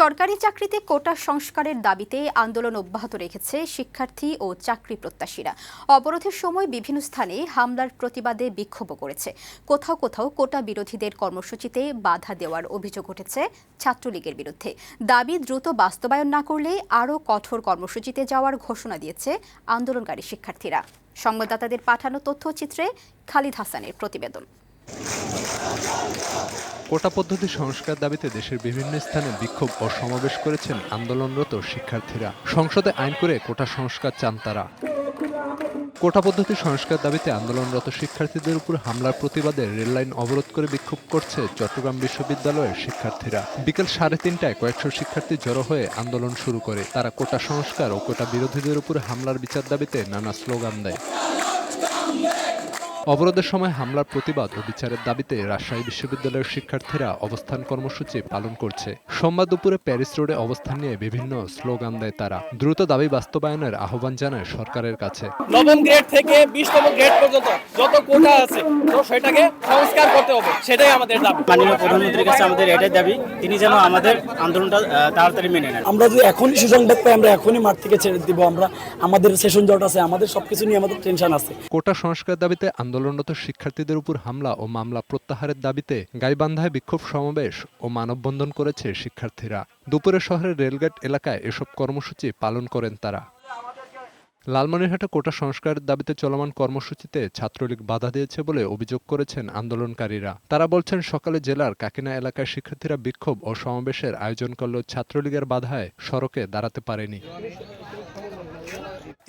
সরকারি চাকরিতে কোটা সংস্কারের দাবিতে আন্দোলন অব্যাহত রেখেছে শিক্ষার্থী ও চাকরি প্রত্যাশীরা। অবরোধের সময় বিভিন্ন স্থানে হামলার প্রতিবাদে বিক্ষোভও করেছে। কোথাও কোথাও কোটা বিরোধীদের কর্মসূচিতে বাধা দেওয়ার অভিযোগ উঠেছে ছাত্রলীগের বিরুদ্ধে। দাবি দ্রুত বাস্তবায়ন না করলে আরও কঠোর কর্মসূচিতে যাওয়ার ঘোষণা দিয়েছে আন্দোলনকারী শিক্ষার্থীরা। সংবাদদাতাদের পাঠানো তথ্যচিত্রে খালিদ হাসানের প্রতিবেদন। কোটা পদ্ধতি সংস্কার দাবিতে দেশের বিভিন্ন স্থানে বিক্ষোভ ও সমাবেশ করেছেন আন্দোলনরত শিক্ষার্থীরা। সংসদে আইন করে কোটা সংস্কার চান তারা। কোটা পদ্ধতি সংস্কার দাবিতে আন্দোলনরত শিক্ষার্থীদের উপর হামলার প্রতিবাদে রেললাইন অবরোধ করে বিক্ষোভ করছে চট্টগ্রাম বিশ্ববিদ্যালয়ের শিক্ষার্থীরা। বিকেল সাড়ে তিনটায় কয়েকশো শিক্ষার্থী জড়ো হয়ে আন্দোলন শুরু করে। তারা কোটা সংস্কার ও কোটা বিরোধীদের উপর হামলার বিচার দাবিতে নানা স্লোগান দেয়। অবরোধের সময় হামলার প্রতিবাদ ও বিচারের দাবিতে রাজশাহী বিশ্ববিদ্যালয়ের শিক্ষার্থীরা অবস্থান কর্মসূচি পালন করছে। সোমবার দুপুরে প্যারিস রোডে অবস্থান নিয়ে বিভিন্ন স্লোগান দেয় তারা। দ্রুত দাবি বাস্তবায়নের আহ্বান জানায় সরকারের কাছে। নবম গ্রেড থেকে বিশতম গ্রেড পর্যন্ত যত কোটা আছে তো সেটাকে সংস্কার করতে হবে। সেটাই আমাদের দাবি। মাননীয় প্রধানমন্ত্রীর কাছে আমাদের এটাই দাবি তিনি যেন আমাদের আন্দোলনটা তাড়াতাড়ি মেনে নেন। আমরা যদি এখনই সুসংবাদ পাই আমরা এখনই মাঠ থেকে ছেড়ে দিব আমরা আমাদের সেশন জট আছে আমাদের সবকিছু নিয়ে আমাদের টেনশন আছে। কোটা সংস্কার দাবিতে আন্দোলনরত শিক্ষার্থীদের উপর হামলা ও মামলা প্রত্যাহারের দাবিতে গাইবান্ধায় বিক্ষোভ সমাবেশ ও মানববন্ধন করেছে শিক্ষার্থীরা। দুপুরে শহরের রেলগেট এলাকায় এসব কর্মসূচি পালন করেন তারা। লালমনিরহাটে কোটা সংস্কারের দাবিতে চলমান কর্মসূচিতে ছাত্রলীগ বাধা দিয়েছে বলে অভিযোগ করেছেন আন্দোলনকারীরা। তারা বলছেন, সকালে জেলার কাকিনা এলাকায় শিক্ষার্থীরা বিক্ষোভ ও সমাবেশের আয়োজন করলেও ছাত্রলীগের বাধায় সড়কে দাঁড়াতে পারেনি।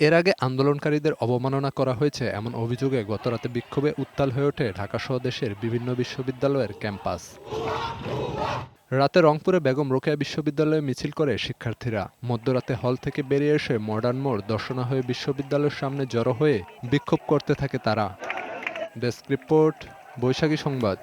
এর আগে আন্দোলনকারীদের অবমাননা করা হয়েছে এমন অভিযোগে গতরাতে বিক্ষোভে উত্তাল হয়ে ওঠে ঢাকাসহ দেশের বিভিন্ন বিশ্ববিদ্যালয়ের ক্যাম্পাস। রাতে রংপুরে বেগম রোকেয়া বিশ্ববিদ্যালয়ে মিছিল করে শিক্ষার্থীরা। মধ্যরাতে হল থেকে বেরিয়ে এসে মডার্ন মোড় দর্শনা হয়ে বিশ্ববিদ্যালয়ের সামনে জড়ো হয়ে বিক্ষোভ করতে থাকে তারা। ডেস্ক রিপোর্ট, বৈশাখী সংবাদ।